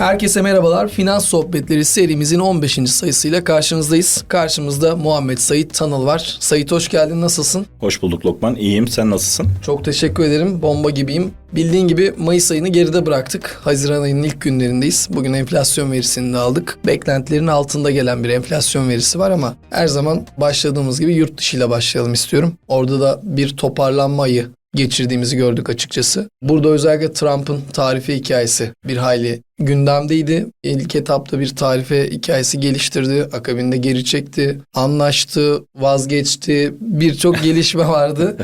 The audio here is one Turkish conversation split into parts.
Herkese merhabalar. Finans Sohbetleri serimizin 15. sayısıyla karşınızdayız. Karşımızda Muhammed Sait Tanıl var. Sait hoş geldin. Nasılsın? Hoş bulduk Lokman. İyiyim. Sen nasılsın? Çok teşekkür ederim. Bomba gibiyim. Bildiğin gibi Mayıs ayını geride bıraktık. Haziran ayının ilk günlerindeyiz. Bugün enflasyon verisini de aldık. Beklentilerin altında gelen bir enflasyon verisi var ama her zaman başladığımız gibi yurt dışı ile başlayalım istiyorum. Orada da bir toparlanma ayı geçirdiğimizi gördük açıkçası. Burada özellikle Trump'ın tarife hikayesi bir hayli gündemdeydi. İlk etapta bir tarife hikayesi geliştirdi. Akabinde geri çekti. Anlaştı, vazgeçti. Birçok gelişme vardı.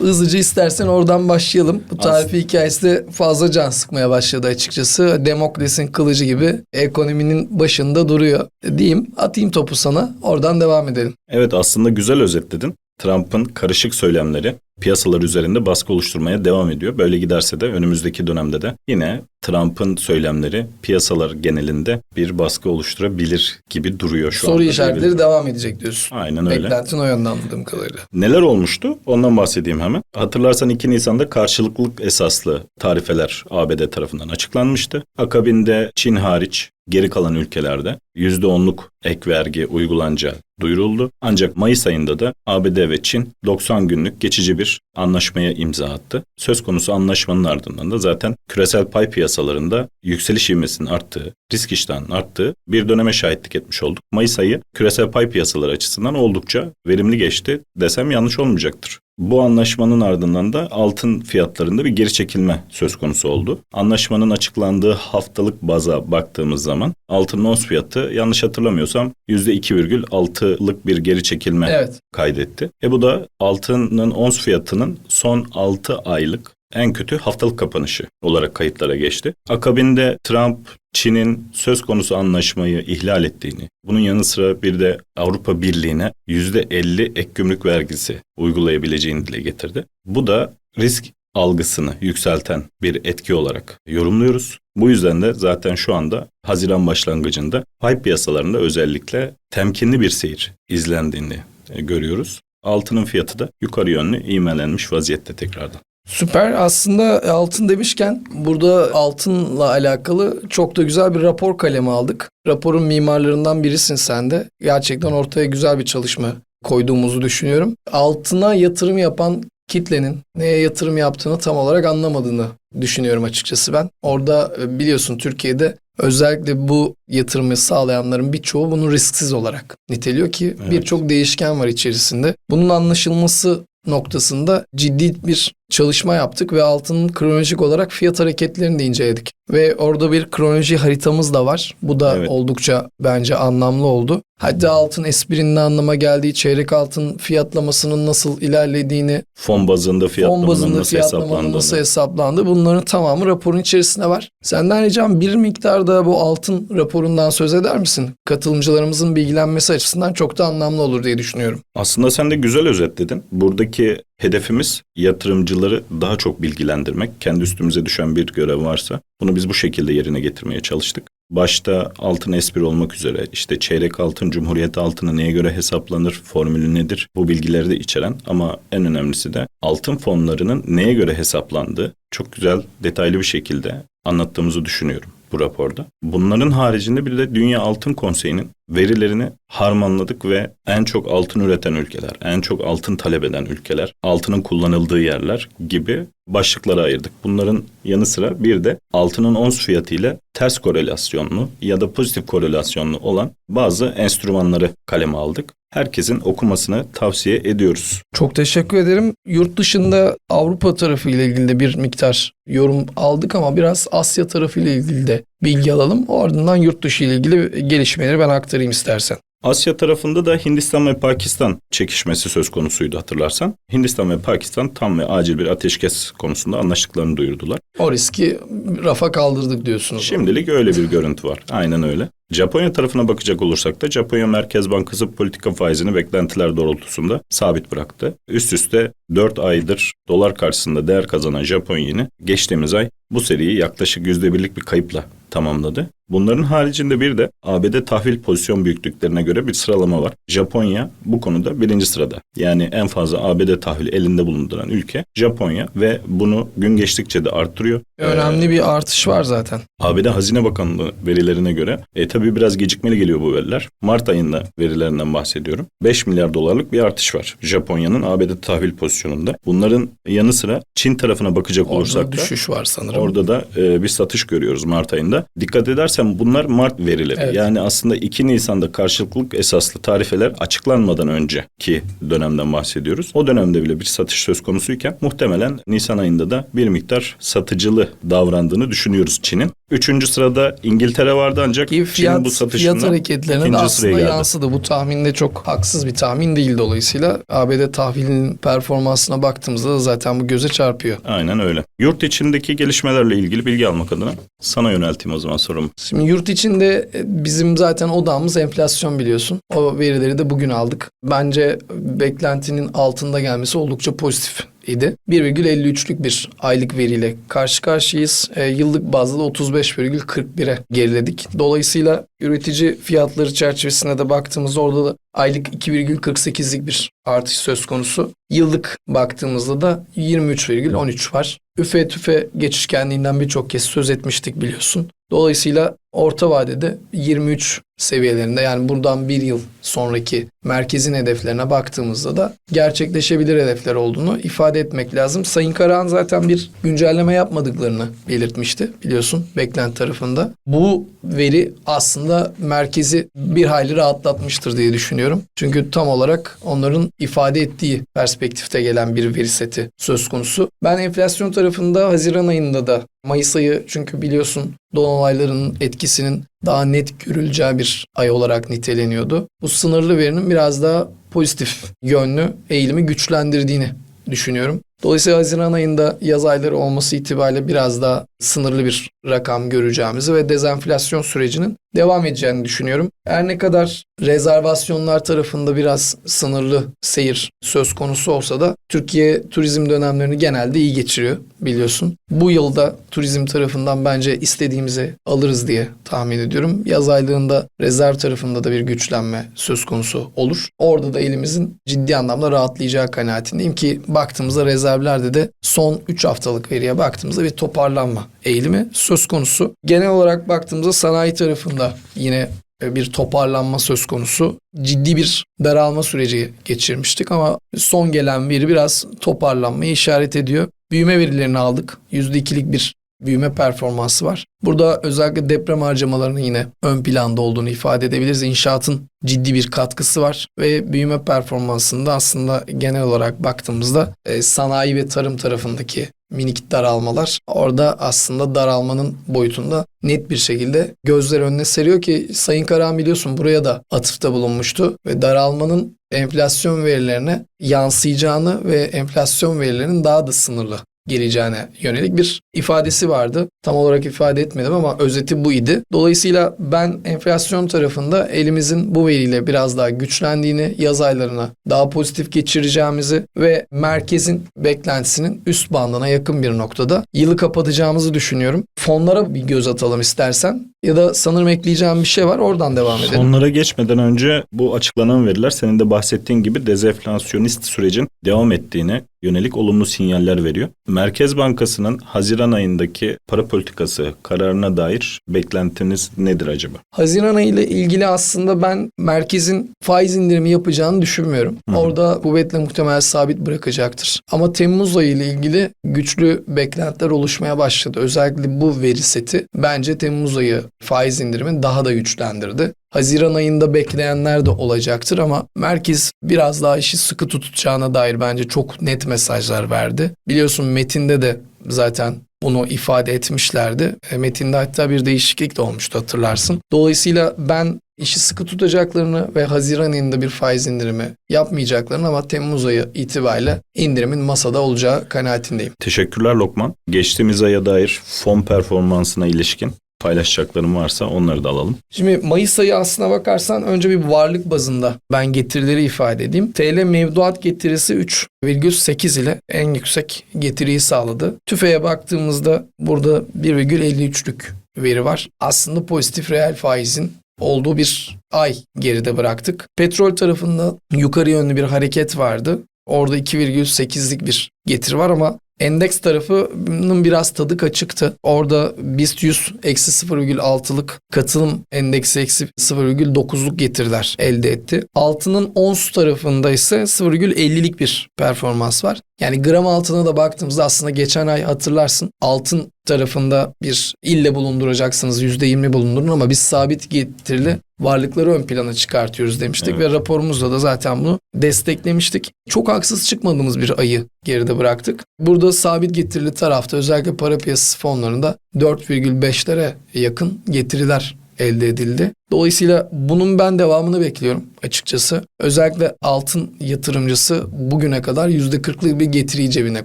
Hızlıca istersen oradan başlayalım. Bu tarife hikayesi de fazla can sıkmaya başladı açıkçası. Demokles'in kılıcı gibi ekonominin başında duruyor. Diyeyim, atayım topu sana. Oradan devam edelim. Evet aslında güzel özetledin. Trump'ın karışık söylemleri piyasalar üzerinde baskı oluşturmaya devam ediyor. Böyle giderse de önümüzdeki dönemde de yine Trump'ın söylemleri piyasalar genelinde bir baskı oluşturabilir gibi duruyor şu Soru anda işaretleri diyebilirim. devam edecek diyorsun. Aynen öyle. Beklentin o yönde anladığım kadarıyla. Neler olmuştu? Ondan bahsedeyim hemen. Hatırlarsan 2 Nisan'da karşılıklılık esaslı tarifeler ABD tarafından açıklanmıştı. Akabinde Çin hariç geri kalan ülkelerde %10'luk ek vergi uygulanacağı duyuruldu. Ancak Mayıs ayında da ABD ve Çin 90 günlük geçici bir anlaşmaya imza attı. Söz konusu anlaşmanın ardından da zaten küresel pay piyasalarında yükseliş ivmesinin arttığı, risk iştahının arttığı bir döneme şahitlik etmiş olduk. Mayıs ayı küresel pay piyasaları açısından oldukça verimli geçti desem yanlış olmayacaktır. Bu anlaşmanın ardından da altın fiyatlarında bir geri çekilme söz konusu oldu. Anlaşmanın açıklandığı haftalık baza baktığımız zaman altının ons fiyatı yanlış hatırlamıyorsam %2,6'lık bir geri çekilme Evet. kaydetti. E bu da altının ons fiyatının son 6 aylık en kötü haftalık kapanışı olarak kayıtlara geçti. Akabinde Trump Çin'in söz konusu anlaşmayı ihlal ettiğini, bunun yanı sıra bir de Avrupa Birliği'ne %50 ek gümrük vergisi uygulayabileceğini dile getirdi. Bu da risk algısını yükselten bir etki olarak yorumluyoruz. Bu yüzden de zaten şu anda Haziran başlangıcında pay piyasalarında özellikle temkinli bir seyir izlendiğini e, görüyoruz. Altının fiyatı da yukarı yönlü ivmelenmiş vaziyette tekrardan. Süper. Aslında altın demişken burada altınla alakalı çok da güzel bir rapor kalemi aldık. Raporun mimarlarından birisin sen de. Gerçekten ortaya güzel bir çalışma koyduğumuzu düşünüyorum. Altına yatırım yapan kitlenin neye yatırım yaptığını tam olarak anlamadığını düşünüyorum açıkçası ben. Orada e, biliyorsun Türkiye'de özellikle bu yatırımı sağlayanların birçoğu bunu risksiz olarak niteliyor ki Evet. birçok değişken var içerisinde. Bunun anlaşılması noktasında ciddi bir çalışma yaptık ve altının kronolojik olarak fiyat hareketlerini de inceledik. Ve orada bir kronoloji haritamız da var. Bu da Evet. oldukça bence anlamlı oldu. Hadi altın esprinin anlama geldiği, çeyrek altın fiyatlamasının nasıl ilerlediğini, Fon bazında fon fiyatlamanın bazında nasıl fiyatlamanın nasıl hesaplandı bunların tamamı raporun içerisinde var. Senden ricam bir miktarda bu altın raporundan söz eder misin? Katılımcılarımızın bilgilenmesi açısından çok da anlamlı olur diye düşünüyorum. Aslında sen de güzel özetledin. Buradaki hedefimiz yatırımcıları daha çok bilgilendirmek. Kendi üstümüze düşen bir görev varsa bunu biz bu şekilde yerine getirmeye çalıştık. Başta altın espri olmak üzere işte çeyrek altın, cumhuriyet altını neye göre hesaplanır, formülü nedir bu bilgileri de içeren ama en önemlisi de altın fonlarının neye göre hesaplandığı çok güzel detaylı bir şekilde anlattığımızı düşünüyorum bu raporda. Bunların haricinde bir de Dünya Altın Konseyi'nin verilerini harmanladık ve en çok altın üreten ülkeler, en çok altın talep eden ülkeler, altının kullanıldığı yerler gibi başlıklara ayırdık. Bunların yanı sıra bir de altının ons fiyatı ile ters korelasyonlu ya da pozitif korelasyonlu olan bazı enstrümanları kaleme aldık. Herkesin okumasını tavsiye ediyoruz. Çok teşekkür ederim. Yurt dışında Avrupa tarafı ile ilgili de bir miktar yorum aldık ama biraz Asya tarafı ile ilgili de bilgi alalım. Ardından yurt dışı ile ilgili gelişmeleri ben aktarayım istersen. Asya tarafında da Hindistan ve Pakistan çekişmesi söz konusuydu hatırlarsan. Hindistan ve Pakistan tam ve acil bir ateşkes konusunda anlaştıklarını duyurdular. O riski rafa kaldırdık diyorsunuz. Şimdilik öyle bir görüntü var. Aynen öyle. Japonya tarafına bakacak olursak da Japonya Merkez Bankası politika faizini beklentiler doğrultusunda sabit bıraktı. Üst üste 4 aydır dolar karşısında değer kazanan Japon yeni geçtiğimiz ay bu seriyi yaklaşık %1'lik bir kayıpla tamamladı. Bunların haricinde bir de ABD tahvil pozisyon büyüklüklerine göre bir sıralama var. Japonya bu konuda birinci sırada. Yani en fazla ABD tahvili elinde bulunduran ülke Japonya ve bunu gün geçtikçe de arttırıyor. Önemli bir artış var zaten. ABD Hazine Bakanlığı verilerine göre e, tabii biraz gecikmeli geliyor bu veriler. Mart ayında verilerinden bahsediyorum. 5 milyar dolarlık bir artış var Japonya'nın ABD tahvil pozisyonunda. Bunların yanı sıra Çin tarafına bakacak Orada olursak da düşüş var sanırım. orada da e, bir satış görüyoruz Mart ayında. Dikkat edersen bunlar Mart verileri. Evet. Yani aslında 2 Nisan'da karşılıklı esaslı tarifeler açıklanmadan önceki dönemden bahsediyoruz. O dönemde bile bir satış söz konusuyken muhtemelen Nisan ayında da bir miktar satıcılı davrandığını düşünüyoruz Çin'in. Üçüncü sırada İngiltere vardı ancak Çin fiyat, bu satışında fiyat hareketlerine de aslında geldi. yansıdı. Bu tahminde çok haksız bir tahmin değil dolayısıyla. ABD tahvilinin performansına baktığımızda da zaten bu göze çarpıyor. Aynen öyle. Yurt içindeki gelişmelerle ilgili bilgi almak adına sana yönelteyim o zaman sorumu. Şimdi yurt içinde e, bizim zaten odağımız enflasyon biliyorsun. O verileri de bugün aldık. Bence beklentinin altında gelmesi oldukça pozitif idi. 1,53'lük bir aylık veriyle karşı karşıyayız. E, yıllık bazda da 35,41'e geriledik. Dolayısıyla üretici fiyatları çerçevesine de baktığımızda orada da aylık 2,48'lik bir artış söz konusu. Yıllık baktığımızda da 23,13 var. Üfe tüfe geçişkenliğinden birçok kez söz etmiştik biliyorsun. Dolayısıyla orta vadede 23 seviyelerinde yani buradan bir yıl sonraki merkezin hedeflerine baktığımızda da gerçekleşebilir hedefler olduğunu ifade etmek lazım. Sayın Karahan zaten bir güncelleme yapmadıklarını belirtmişti biliyorsun beklenti tarafında. Bu veri aslında merkezi bir hayli rahatlatmıştır diye düşünüyorum. Çünkü tam olarak onların ifade ettiği perspektifte gelen bir veri seti söz konusu. Ben enflasyon tarafında Haziran ayında da Mayıs ayı çünkü biliyorsun don olaylarının etkisinin daha net görüleceği bir ay olarak niteleniyordu. Bu sınırlı verinin biraz daha pozitif yönlü eğilimi güçlendirdiğini düşünüyorum. Dolayısıyla Haziran ayında yaz ayları olması itibariyle biraz daha sınırlı bir rakam göreceğimizi ve dezenflasyon sürecinin devam edeceğini düşünüyorum. Her ne kadar rezervasyonlar tarafında biraz sınırlı seyir söz konusu olsa da Türkiye turizm dönemlerini genelde iyi geçiriyor biliyorsun. Bu yılda turizm tarafından bence istediğimizi alırız diye tahmin ediyorum. Yaz aylığında rezerv tarafında da bir güçlenme söz konusu olur. Orada da elimizin ciddi anlamda rahatlayacağı kanaatindeyim ki baktığımızda rezervlerde de son 3 haftalık veriye baktığımızda bir toparlanma eğilimi söz konusu. Genel olarak baktığımızda sanayi tarafında yine bir toparlanma söz konusu. Ciddi bir daralma süreci geçirmiştik ama son gelen veri biraz toparlanmayı işaret ediyor. Büyüme verilerini aldık. %2'lik bir büyüme performansı var. Burada özellikle deprem harcamalarının yine ön planda olduğunu ifade edebiliriz. İnşaatın ciddi bir katkısı var ve büyüme performansında aslında genel olarak baktığımızda e, sanayi ve tarım tarafındaki minik daralmalar orada aslında daralmanın boyutunda net bir şekilde gözler önüne seriyor ki Sayın Karahan biliyorsun buraya da atıfta bulunmuştu ve daralmanın enflasyon verilerine yansıyacağını ve enflasyon verilerinin daha da sınırlı geleceğine yönelik bir ifadesi vardı. Tam olarak ifade etmedim ama özeti bu idi. Dolayısıyla ben enflasyon tarafında elimizin bu veriyle biraz daha güçlendiğini, yaz aylarına daha pozitif geçireceğimizi ve merkezin beklentisinin üst bandına yakın bir noktada yılı kapatacağımızı düşünüyorum. Fonlara bir göz atalım istersen ya da sanırım ekleyeceğim bir şey var oradan devam edelim. Onlara geçmeden önce bu açıklanan veriler senin de bahsettiğin gibi dezenflasyonist sürecin devam ettiğine yönelik olumlu sinyaller veriyor. Merkez Bankası'nın Haziran ayındaki para politikası kararına dair beklentiniz nedir acaba? Haziran ayı ile ilgili aslında ben merkezin faiz indirimi yapacağını düşünmüyorum. Hı hı. Orada kuvvetle muhtemel sabit bırakacaktır. Ama Temmuz ayı ile ilgili güçlü beklentiler oluşmaya başladı. Özellikle bu veri seti bence Temmuz ayı faiz indirimini daha da güçlendirdi. Haziran ayında bekleyenler de olacaktır ama merkez biraz daha işi sıkı tutacağına dair bence çok net mesajlar verdi. Biliyorsun metinde de zaten bunu ifade etmişlerdi. E, Metinde hatta bir değişiklik de olmuştu hatırlarsın. Dolayısıyla ben işi sıkı tutacaklarını ve Haziran ayında bir faiz indirimi yapmayacaklarını ama Temmuz ayı itibariyle indirimin masada olacağı kanaatindeyim. Teşekkürler Lokman. Geçtiğimiz aya dair fon performansına ilişkin paylaşacaklarım varsa onları da alalım. Şimdi Mayıs ayı aslına bakarsan önce bir varlık bazında ben getirileri ifade edeyim. TL mevduat getirisi 3,8 ile en yüksek getiriyi sağladı. TÜFE'ye baktığımızda burada 1,53'lük veri var. Aslında pozitif reel faizin olduğu bir ay geride bıraktık. Petrol tarafında yukarı yönlü bir hareket vardı. Orada 2,8'lik bir getiri var ama endeks tarafının biraz tadı kaçıktı. Orada BIST 100 eksi 0,6'lık katılım endeksi eksi 0,9'luk getiriler elde etti. Altının ons tarafında ise 0,50'lik bir performans var. Yani gram altına da baktığımızda aslında geçen ay hatırlarsın altın tarafında bir ille bulunduracaksınız %20 bulundurun ama biz sabit getirili varlıkları ön plana çıkartıyoruz demiştik Evet. ve raporumuzda da zaten bunu desteklemiştik. Çok haksız çıkmadığımız bir ayı geride bıraktık. Burada sabit getirili tarafta özellikle para piyasası fonlarında 4,5'lere yakın getiriler elde edildi. Dolayısıyla bunun ben devamını bekliyorum açıkçası. Özellikle altın yatırımcısı bugüne kadar %40'lık bir getiriyi cebine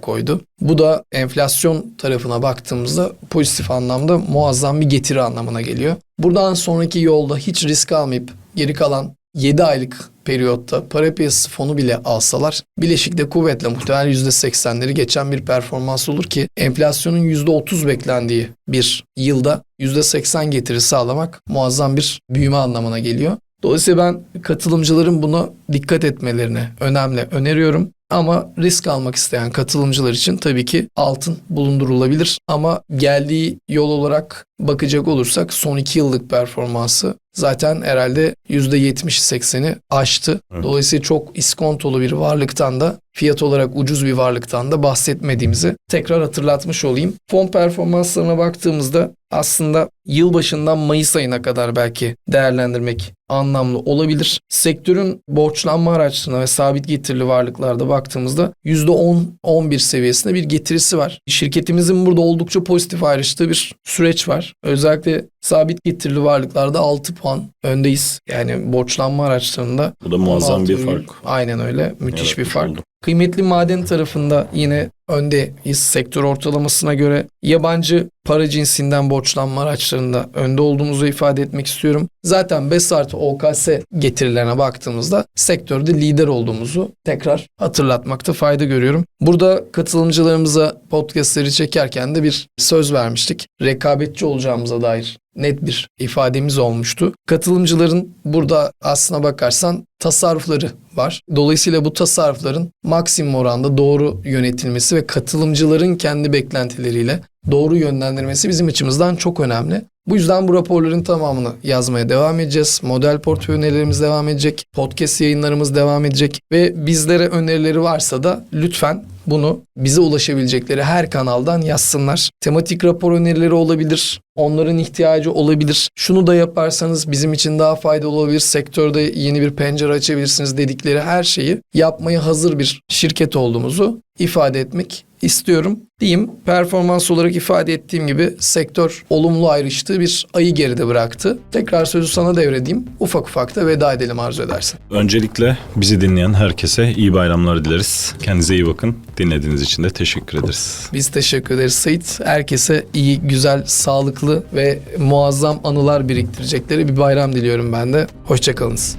koydu. Bu da enflasyon tarafına baktığımızda pozitif anlamda muazzam bir getiri anlamına geliyor. Buradan sonraki yolda hiç risk almayıp geri kalan 7 aylık periyotta para piyasası fonu bile alsalar bileşikte kuvvetle muhtemelen %80'leri geçen bir performans olur ki enflasyonun %30 beklendiği bir yılda %80 getiri sağlamak muazzam bir büyüme anlamına geliyor. Dolayısıyla ben katılımcıların buna dikkat etmelerini önemli öneriyorum. Ama risk almak isteyen katılımcılar için tabii ki altın bulundurulabilir. Ama geldiği yol olarak bakacak olursak son iki yıllık performansı zaten herhalde %70-80'i aştı. Evet. Dolayısıyla çok iskontolu bir varlıktan da fiyat olarak ucuz bir varlıktan da bahsetmediğimizi tekrar hatırlatmış olayım. Fon performanslarına baktığımızda aslında yılbaşından Mayıs ayına kadar belki değerlendirmek anlamlı olabilir. Sektörün borçlanma araçlarına ve sabit getirili varlıklarda baktığımızda %10-11 seviyesinde bir getirisi var. Şirketimizin burada oldukça pozitif ayrıştığı bir süreç var. Özellikle sabit getirili varlıklarda 6 puan öndeyiz. Yani borçlanma araçlarında Bu da muazzam 16 bir fark. Aynen öyle. Müthiş bir yaratmış fark. oldu. Kıymetli maden tarafında yine öndeyiz sektör ortalamasına göre. Yabancı para cinsinden borçlanma araçlarında önde olduğumuzu ifade etmek istiyorum. Zaten BES artı OKS getirilerine baktığımızda sektörde lider olduğumuzu tekrar hatırlatmakta fayda görüyorum. Burada katılımcılarımıza podcastleri çekerken de bir söz vermiştik. Rekabetçi olacağımıza dair net bir ifademiz olmuştu. Katılımcıların burada aslına bakarsan tasarrufları var. Dolayısıyla bu tasarrufların maksimum oranda doğru yönetilmesi ve katılımcıların kendi beklentileriyle doğru yönlendirmesi bizim açımızdan çok önemli. Bu yüzden bu raporların tamamını yazmaya devam edeceğiz. Model portföy önerilerimiz devam edecek. Podcast yayınlarımız devam edecek. Ve bizlere önerileri varsa da lütfen bunu bize ulaşabilecekleri her kanaldan yazsınlar. Tematik rapor önerileri olabilir. Onların ihtiyacı olabilir. Şunu da yaparsanız bizim için daha faydalı olabilir. Sektörde yeni bir pencere açabilirsiniz dedikleri her şeyi yapmaya hazır bir şirket olduğumuzu ifade etmek istiyorum. Diyeyim performans olarak ifade ettiğim gibi sektör olumlu ayrıştığı bir ayı geride bıraktı. Tekrar sözü sana devredeyim. Ufak ufak da veda edelim arzu edersen. Öncelikle bizi dinleyen herkese iyi bayramlar dileriz. Kendinize iyi bakın. Dinlediğiniz için de teşekkür ederiz. Biz teşekkür ederiz Sait. Herkese iyi, güzel, sağlıklı ve muazzam anılar biriktirecekleri bir bayram diliyorum ben de. Hoşçakalınız.